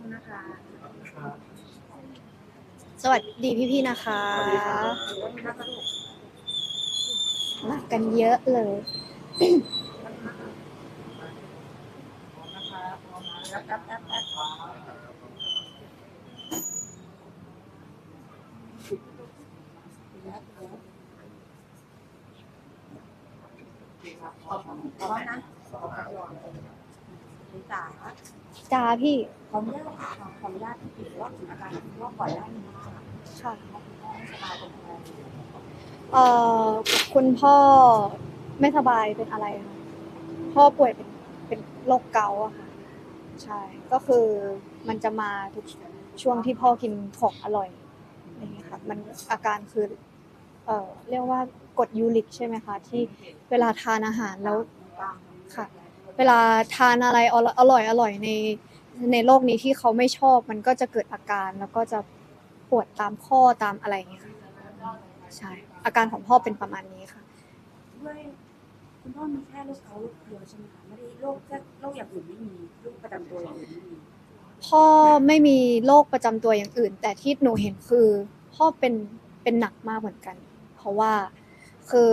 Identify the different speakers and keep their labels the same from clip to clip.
Speaker 1: คุณนะคะ
Speaker 2: สวัสดีพี่ๆนะคะ
Speaker 1: สวัสดีค่ะวันนี้นะคะลูก
Speaker 2: มากันเยอะเลย
Speaker 1: พร้อมนะ คะพร้อมนะแอปแอปแอปแอปพร้อมนะลิตา
Speaker 2: จ้าพี่
Speaker 1: ขออนุญาตค่ะขออนุญาตที่ติดว่าถึงอาการที่ว่าก่อนหน้านี้ค่ะ
Speaker 2: ค่ะ
Speaker 1: สบายเป็นไง
Speaker 2: เอ่อคุณพ่อไม่สบายเป็นอะไรคะพ่อป่วยเป็นเป็นโรคเกาต์อะค่ะใช่ก็คือมันจะมาทุกช่วงที่พ่อกินของอร่อยอย่างเงี้ยค่ะมันอาการคือเอ่อเรียกว่ากรดยูริกใช่ไหมคะที่เวลาทานอาหารแล้วค่ะ เวลาทานอะไรอร่อยอร่อยอร่อยในในโลกนี้ที่เขาไม่ชอบมันก็จะเกิดอาการแล้วก็จะปวดตามข้อตามอะไรอย่างเงี้ยค่ะใช่อาการของพ่อเป็นประมาณนี้ค่ะ
Speaker 1: ด้วยคุณพ่อมีแค่โรคเกาต์โรคเดียวใช่ไหมคะไม่ได้โรคแค่โรคอย่างอื่นไม่มีโรคประจำตัวอย่างอื่นไม่มี
Speaker 2: พ่อไม่มีโรคประจำตัวอย่างอื่น แต่ที่หนูเห็นคือ พ่อเป็นเป็นหนักมากเหมือนกัน เพราะว่าคือ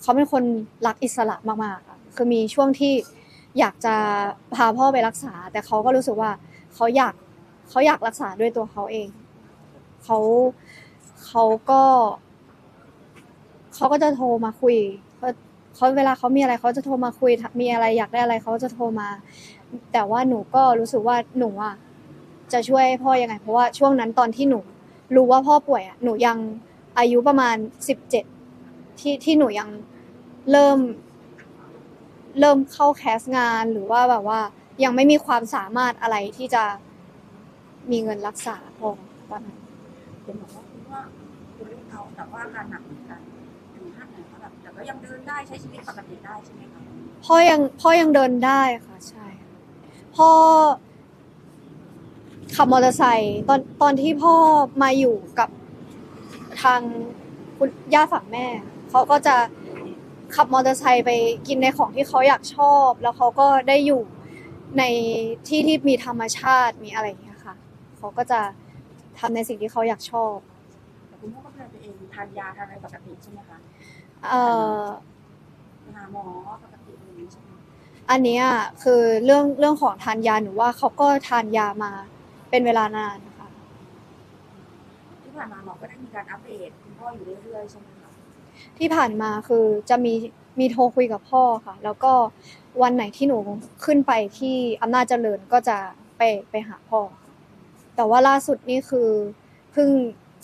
Speaker 2: เขาเป็นคนรักอิสระมากๆอะ คือมีช่วงที่อยากจะพาพ่อไปรักษา แต่เขาก็รู้สึกว่าเขาอยากเขาอยากรักษาด้วยตัวเขาเองเขาเขาก็เขาก็จะโทรมาคุยเขาเขาเวลาเขามีอะไรเขาจะโทรมาคุย มีอะไรอยากได้อะไรเขาจะโทรมา แต่ว่าหนูก็รู้สึกว่าหนูอะจะช่วยพ่อยังไง เพราะว่าช่วงนั้นตอนที่หนูรู้ว่าพ่อป่วยอะหนูยังอายุประมาณสิบเจ็ดที่ที่หนูยังเริ่ม เริ่มเข้าแคสงานหรือว่าแบบว่ายังไม่มีความสามารถอะไรที่จะมีเงินรักษาพ่อตอนนั้น
Speaker 1: เป็นบอกว่าคุณว่าเป็นโรคเกาแต่ว่าอาการหนักเหมือนกันถึงขั้นไหนคะแบบแต่ก็ยังเดินได้ใช้ชีวิตปกติได้ใช่ไหมคะ
Speaker 2: พ่อยังพ่อยังเดินได้ค่ะใช่พ่อขับมอเตอร์ไซค์ตอนตอนที่พ่อมาอยู่กับทางคุณย่าฝั่งแม่เขาก็จะ ขับมอเตอร์ไซค์ไปกินในของที่เขาอยากชอบ แล้วเขาก็ได้อยู่ในที่ที่มีธรรมชาติมีอะไรอย่างเงี้ยค่ะเขาก็จะทำในสิ่งที่เขาอยากชอบ
Speaker 1: แต่คุณพ่อก็ดูแลตัวเองทานยาทานอะไรปกติใช่ไหมคะ
Speaker 2: เอ่อ
Speaker 1: ไปหาหมอปกติอะไรอย่างนี้ใช่ไหม
Speaker 2: อันเนี้ยคือเรื่องเรื่องของทานยาหนูว่าเขาก็ทานยามาเป็นเวลานานนะคะ
Speaker 1: ที่ผ่านมาหมอก็ได้มีการอัปเดตคุณพ่ออยู่เรื่อยๆใช่ไหมคะ
Speaker 2: ที่ผ่านมาคือจะมีมีโทรคุยกับพ่อค่ะ แล้วก็วันไหนที่หนูขึ้นไปที่อำนาจเจริญก็จะไปไปหาพ่อ แต่ว่าล่าสุดนี่คือเพิ่ง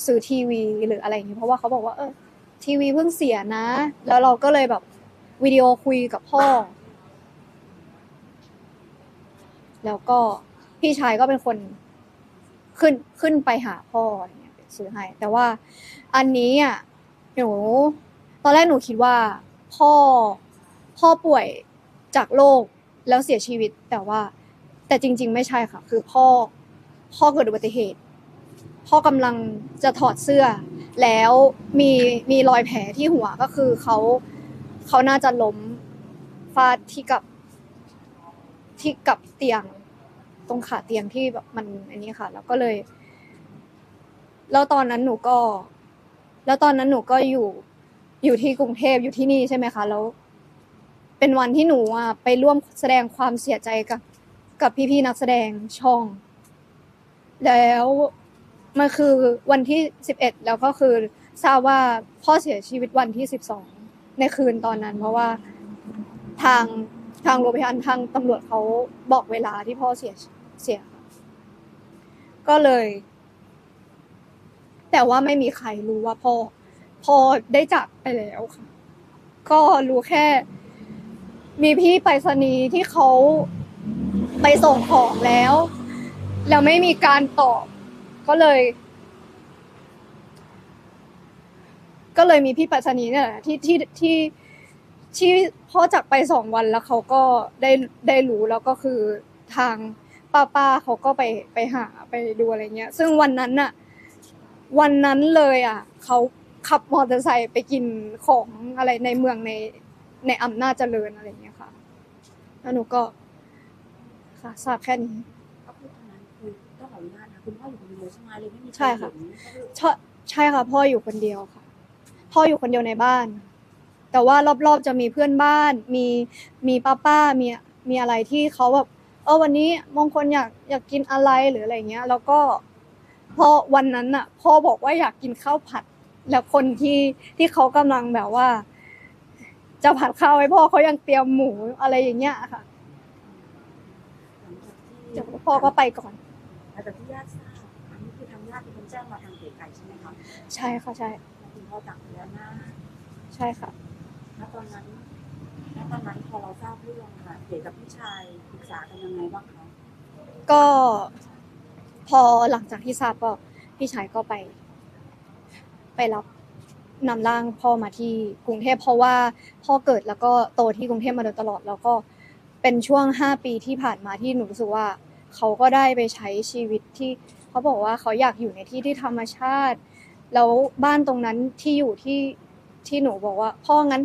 Speaker 2: ซื้อทีวีหรืออะไรอย่างนี้เพราะว่าเขาบอกว่าเออทีวีเพิ่งเสียนะ แล้วเราก็เลยแบบวิดีโอคุยกับพ่อ แล้วก็พี่ชายก็เป็นคนขึ้นขึ้นไปหาพ่ออะไรเงี้ยซื้อให้ แต่ว่าอันนี้อะหนู ตอนแรกหนูคิดว่าพ่อพ่อป่วยจากโรคแล้วเสียชีวิต แต่ว่า แต่จริง ๆ ไม่ใช่ค่ะ คือพ่อพ่อเกิดอุบัติเหตุ พ่อกำลังจะถอดเสื้อ แล้วมีมีรอยแผลที่หัวก็คือเขาเขาน่าจะล้มฟาดที่กับที่กับเตียงตรงขาเตียงที่แบบมันอันนี้ค่ะ แล้วก็เลย แล้วตอนนั้นหนูก็ แล้วตอนนั้นหนูก็อยู่ อยู่ที่กรุงเทพอยู่ที่นี่ใช่ไหมคะแล้วเป็นวันที่หนูอะไปร่วมแสดงความเสียใจกับกับพี่ๆนักแสดงช่อง แล้วมันคือวันที่สิบเอ็ดแล้วก็คือทราบว่าพ่อเสียชีวิตวันที่สิบสองในคืนตอนนั้น เพราะว่าทางทางโรงพยาบาลทางตำรวจเขาบอกเวลาที่พ่อเสียเสีย ก็เลย แต่ว่าไม่มีใครรู้ว่าพ่อ พอได้จากไปแล้วค่ะ ก็รู้แค่ มีพี่ไปรษณีย์ที่เขาไปส่งของแล้ว แล้วไม่มีการตอบ ก็เลย ก็เลยมีพี่ไปรษณีย์เนี่ยแหละที่ที่ที่ที่พ่อจากไปสองวันแล้วเขาก็ได้ได้รู้แล้วก็คือทางป้าป้าเขาก็ไปไปหาไปดูอะไรเงี้ย ซึ่งวันนั้นน่ะ วันนั้นเลยอะเขา ขับมอเตอร์ไซค์ไปกินของอะไรในเมืองในในอำนาจเจริญอะไรอย่างเงี้ยค่ะแล้วหนูก็ค่ะทราบแค่นี้
Speaker 1: ก็คือตอนนั้นคือคือต้องขออนุญาตนะคุณพ่ออยู่คนเดียวใช่ไหมเลยไม่มี
Speaker 2: ใช่ค่ะ
Speaker 1: เห็นก็คือ
Speaker 2: ใช่ใช่ค่ะพ่ออยู่คนเดียวค่ะ พ่ออยู่คนเดียวในบ้าน แต่ว่ารอบๆจะมีเพื่อนบ้าน มีมีป้าป้ามีมีอะไรที่เขาแบบเออวันนี้มงคลอยากอยากกินอะไรหรืออะไรเงี้ย แล้วก็พอวันนั้นน่ะพ่อบอกว่าอยากกินข้าวผัด แล้วคนที่ที่เขากำลังแบบว่า จะผัดข้าวให้พ่อเขายังเตรียมหมูอะไรอย่างเงี้ยค่ะ
Speaker 1: หลังจากที่
Speaker 2: เดี๋ยวพ่อก็ไปก่อน
Speaker 1: หลังจากที่ญาติทราบอันนี้คือทางญาติเป็นคนแจ้งมาทางเก๋ไก่ใช่ไหมคะ
Speaker 2: ใช่ค่ะใช่
Speaker 1: ว่าคุณพ่อจากไปแล้วนะ
Speaker 2: ใช่ค่ะ
Speaker 1: ณตอนนั้นณตอนนั้นพอเราทราบเรื่องค่ะเก๋กับพี่ชายปรึกษากันยังไงบ้างคะ
Speaker 2: ก็พอหลังจากที่ทราบก็พี่ชายก็ไป ไปรับนำร่างพ่อมาที่กรุงเทพเพราะว่าพ่อเกิดแล้วก็โตที่กรุงเทพมาโดยตลอด แล้วก็เป็นช่วงห้าปีที่ผ่านมาที่หนูรู้สึกว่า เขาก็ได้ไปใช้ชีวิตที่เขาบอกว่าเขาอยากอยู่ในที่ที่ธรรมชาติ แล้วบ้านตรงนั้นที่อยู่ที่ที่หนูบอกว่า พ่องั้น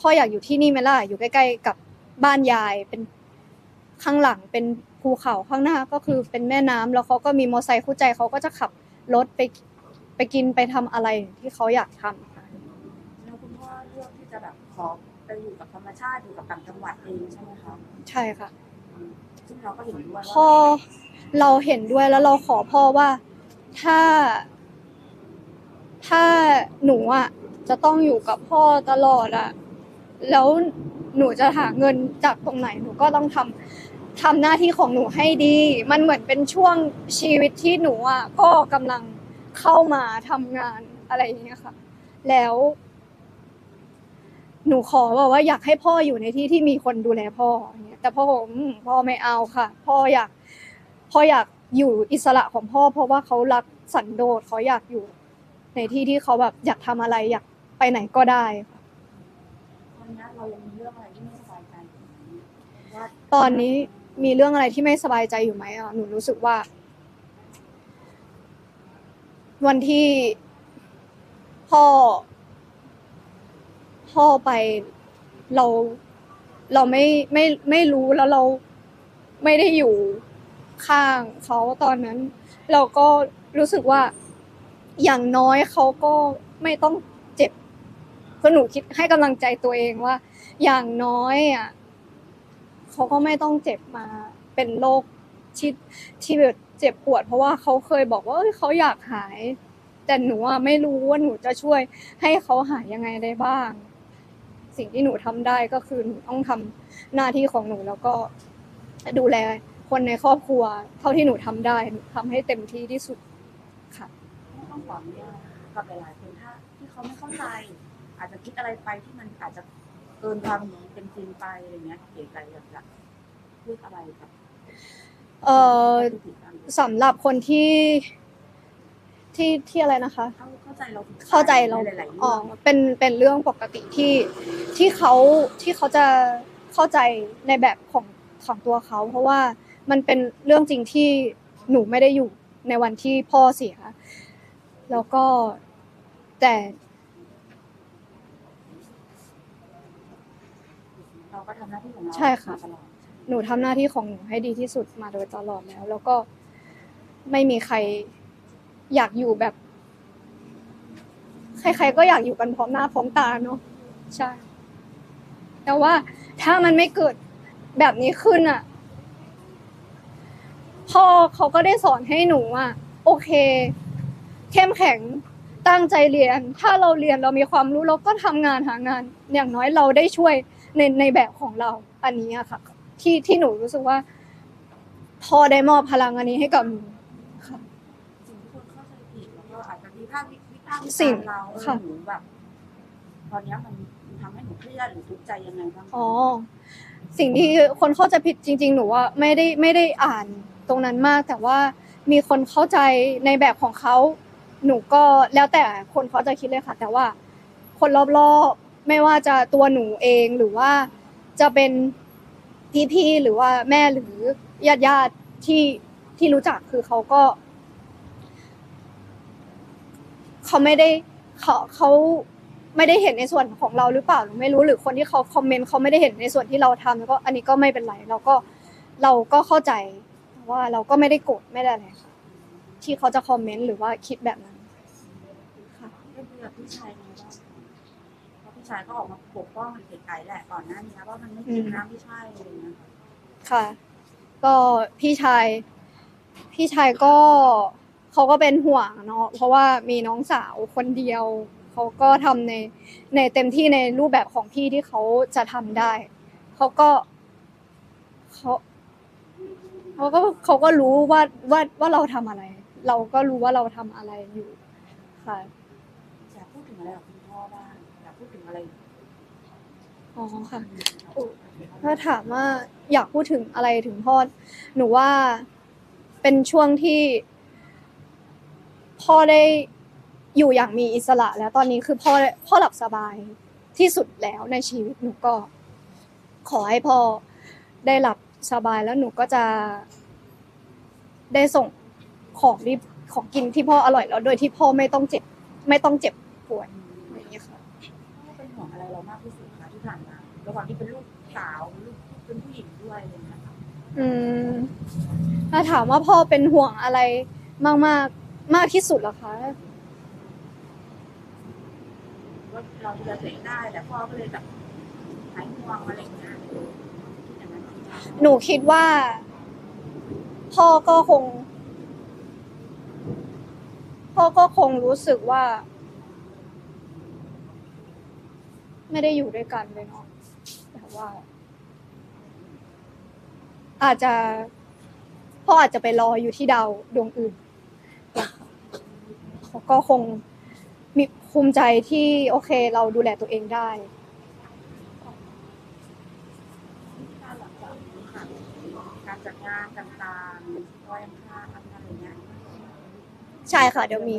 Speaker 2: พ่ออยากอยู่ที่นี่ไหมล่ะอยู่ใกล้ๆกับบ้านยายเป็นข้างหลังเป็นภูเขาข้างหน้าก็คือเป็นแม่น้ำแล้วเขาก็มีมอเตอร์ไซค์คู่ใจเขาก็จะขับรถไป ไปกินไปทำอะไรที่เขาอยากทำค่ะ
Speaker 1: แล้วคุณพ่อเลือกที่จะแบบขอไปอยู่กับธรรมชาติอยู่กับต่างจังหวัดเองใช่ไหมคะ
Speaker 2: ใช่ค่ะ
Speaker 1: ซึ่งเราก็เห็นด้วยว่า
Speaker 2: พ่อเราเห็นด้วยแล้วเราขอพ่อว่าถ้า ถ้าหนูอะจะต้องอยู่กับพ่อตลอดอะแล้วหนูจะหาเงินจากตรงไหนหนูก็ต้องทำทำหน้าที่ของหนูให้ดี มันเหมือนเป็นช่วงชีวิตที่หนูอะก็กำลัง เข้ามาทำงานอะไรอย่างเงี้ยค่ะ แล้ว หนูขอบอกว่าอยากให้พ่ออยู่ในที่ที่มีคนดูแลพ่ออย่างเงี้ยแต่พ่อผมพ่อไม่เอาค่ะ พ่ออยากพ่ออยากอยู่อิสระของพ่อ เพราะว่าเขารักสันโดษเขาอยากอยู่ในที่ที่เขาแบบอยากทำอะไรอยากไปไหนก็ได้ค่ะ
Speaker 1: ตอนนี้เรายังมีเรื่องอะไรที่ไม่สบายใจอยู่ไหมว่า
Speaker 2: ตอนนี้มีเรื่องอะไรที่ไม่สบายใจอยู่ไหมอะหนูรู้สึกว่า วันที่พ่อ พ่อไปเราเราไม่ไม่ไม่รู้แล้วเราไม่ได้อยู่ข้างเขาตอนนั้น เราก็รู้สึกว่าอย่างน้อยเขาก็ไม่ต้องเจ็บคือหนูคิดให้กำลังใจตัวเองว่า อย่างน้อยอะเขาก็ไม่ต้องเจ็บมาเป็นโรคที่ที่แบบ เจ็บปวด เพราะว่าเขาเคยบอกว่าเขาอยากหาย แต่หนูอะไม่รู้ว่าหนูจะช่วยให้เขาหายยังไงได้บ้าง สิ่งที่หนูทำได้ก็คือหนูต้องทำหน้าที่ของหนูแล้วก็ดูแลคนในครอบครัว เท่าที่หนูทำได้หนูทำให้เต็มที่ที่สุดค่ะ
Speaker 1: ต้องขออนุญาตกับหลายๆคนถ้าที่เขาไม่เข้าใจ อาจจะคิดอะไรไปที่มันอาจจะเกินความเป็นจริงไปอะไรเงี้ยเก๋ไก่อยากจะเลืออะไรกับ
Speaker 2: เอ่อ
Speaker 1: ผู้ติดตาม
Speaker 2: สำหรับคนที่ที่ที่อะไรนะคะ
Speaker 1: เข้าเข้าใจเราผิด
Speaker 2: เข้าใจเรา
Speaker 1: ในหลายๆ
Speaker 2: อ๋
Speaker 1: เรื่
Speaker 2: อ
Speaker 1: อง
Speaker 2: เป็นเป็นเรื่องปกติที่ที่เขาที่เขาจะเข้าใจในแบบของของตัวเขา เพราะว่ามันเป็นเรื่องจริงที่หนูไม่ได้อยู่ในวันที่พ่อเสีย แล้วก็แต่
Speaker 1: เราก็ทำหน้าที่ของเรา
Speaker 2: ใช่ค่ะ
Speaker 1: มาตลอด
Speaker 2: หนูทำหน้าที่ของหนูให้ดีที่สุดมาโดยตลอดแล้ว แล้วก็ไม่มีใครอยากอยู่แบบ ใคร ๆ ก็อยากอยู่กันพร้อมหน้าพร้อมตาเนาะใช่ แต่ว่าถ้ามันไม่เกิดแบบนี้ขึ้นอะพ่อเขาก็ได้สอนให้หนูอะ โอเค เข้มแข็งตั้งใจเรียน ถ้าเราเรียนเรามีความรู้เราก็ทำงานหางาน อย่างน้อยเราได้ช่วยในในแบบของเรา อันนี้อะค่ะ ที่ที่หนูรู้สึกว่าพ่อได้มอบพลังอันนี้ให้กับหนูค่ะ
Speaker 1: สิ่งที่คนเข้าใจผิดแล้วก็อาจจะวิพากษ์วิวิพากษ์วิ
Speaker 2: สิ่
Speaker 1: จางรณ์เราเออ
Speaker 2: ค่ะ
Speaker 1: หนูแบบ ตอนเนี้ยมันทำให้หนูเครียดหรือทุกข์ใจยังไงบ้างคะ
Speaker 2: อ๋อ สิ่งที่คนเข้าใจผิดจริง ๆ หนูว่าไม่ได้ไม่ได้อ่านตรงนั้นมาก แต่ว่ามีคนเข้าใจในแบบของเขา หนูก็แล้วแต่คนเขาจะคิดเลยค่ะ แต่ว่าคนรอบๆไม่ว่าจะตัวหนูเองหรือว่าจะเป็น พี่ๆหรือว่าแม่หรือญาติๆที่ที่รู้จักคือเขาก็ เขาไม่ได้เขาเขาไม่ได้เห็นในส่วนของเราหรือเปล่าหนูไม่รู้หรือคนที่เขาคอมเมนต์เขาไม่ได้เห็นในส่วนที่เราทำแล้วก็อันนี้ก็ไม่เป็นไรเราก็เราก็เข้าใจว่าเราก็ไม่ได้โกรธไม่ได้อะไรค่ะที่เขาจะคอมเมนต์หรือว่าคิดแบบนั้นค่ะ
Speaker 1: ได้คุยกับพี่ชายไงบ้าง พราะพี่ชายก็ออกมาปกป้องไกลๆแหละก่อนหน้านี้ว่ามันไม่จริงนะพี่ชายอะไรอย่างเงี้ยค่ะ
Speaker 2: ค่ะ ก็พี่ชาย พี่ชายก็เขาก็เป็นห่วงเนาะเพราะว่ามีน้องสาวคนเดียวเขาก็ทำในในเต็มที่ในรูปแบบของพี่ที่เขาจะทำได้เขาก็เขาเขาก็เขาก็รู้ว่าว่าว่าเราทำอะไร เราก็รู้ว่าเราทำอะไรอยู่ค่ะ
Speaker 1: อยากพูดถึงอะไรกับคุณพ่อบ้าง อะไร
Speaker 2: อ๋อค่ะถ้าถามว่าอยากพูดถึงอะไรถึงพ่อหนูว่าเป็นช่วงที่ พ่อได้อยู่อย่างมีอิสระ แล้วตอนนี้คือพ่อพ่อหลับสบายที่สุดแล้วในชีวิตหนูก็ ขอให้พ่อได้หลับสบายแล้วหนูก็จะ ได้ส่งของที่ของกินที่พ่ออร่อยแล้วโดยที่พ่อไม่ต้องเจ็บ ไม่ต้องเจ็บป่วย
Speaker 1: ระหว่างที่เป็นลูกสาวลูกเป็นผู้หญิงด้วยอะไรอย่างเงี้ยค่ะ
Speaker 2: อืมถ้าถามว่าพ่อเป็นห่วงอะไรมากมากๆมากที่สุดเหรอคะ
Speaker 1: ว่าเราดูแลตัวเองได้แต่พ่อก็เลยแบบหายห่วงอะไรอย่างเงี้ยคิดอย่างนั้น
Speaker 2: หนูคิดว่า พ่อก็คง พ่อก็คงรู้สึกว่า ไม่ได้อยู่ด้วยกันเลยเนาะแต่ ว่า อาจจะพ่ออาจจะไปรออยู่ที่ดาวดวงอื่นเขาก็คงมีภูมิใจที่โอเคเราดูแลตัวเองได้
Speaker 1: การหลังจากนี้ค่ะการจัดงานต่างๆวันอังคารอะไรอย่างเงี้ย
Speaker 2: ใช่ค่ะ เดี๋ยวมี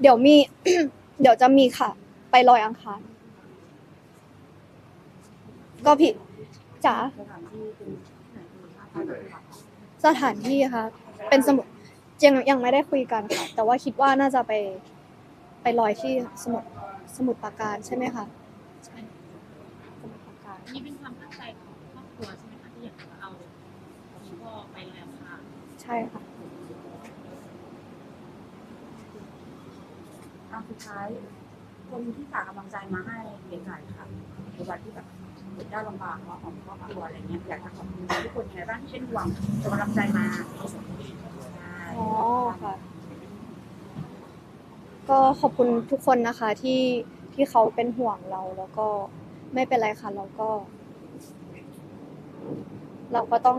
Speaker 2: เดี๋ยวมี เดี๋ยวจะมีค่ะ ไปลอยอังคาร ก็ผิดจ๋า
Speaker 1: สถานที่เป็นที่ไหนเป็นภาคใต้หรือเปล่า
Speaker 2: สถานที่ค่ะ เป็นสมุดยังยังไม่ได้คุยกันค่ะ แต่ว่าคิดว่าน่าจะไปไปลอยที่สมุดสมุดปราการใช่ไหมคะใช่สมุดปราการ
Speaker 3: นี่เป็นความตั้งใจของครอบครัวใช่ไหมคะที่อยากจะเอาคุณพ่อไปแล้วค่ะ
Speaker 2: ใช่ค่ะ
Speaker 1: อะสุดท้ายคนที่ฝากกำลังใจมาให้เก๋ไก่ค่ะในวันที่แบบ เด็กลำบากเนาะของครอบครัวอะไรเงี้ยอยากจะขอบคุณทุกคนยังไงบ้างที่เป็นห่วงส่งกำลังใจมาใช่
Speaker 2: อ๋อค่ะ ก็ขอบคุณทุกคนนะคะที่ที่เขาเป็นห่วงเราแล้วก็ไม่เป็นไรค่ะเราก็ เราก็ต้อง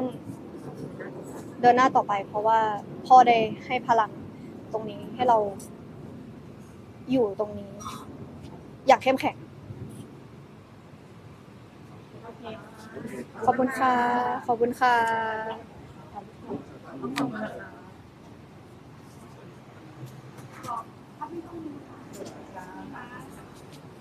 Speaker 2: เดินหน้าต่อไป เพราะว่าพ่อได้ให้พลังตรงนี้ให้เราอยู่ตรงนี้ อย่างเข้มแข็ง
Speaker 3: โอเค
Speaker 2: ขอบคุณค่ะ ขอบคุณค่ะ
Speaker 1: ขอบคุณค่ะ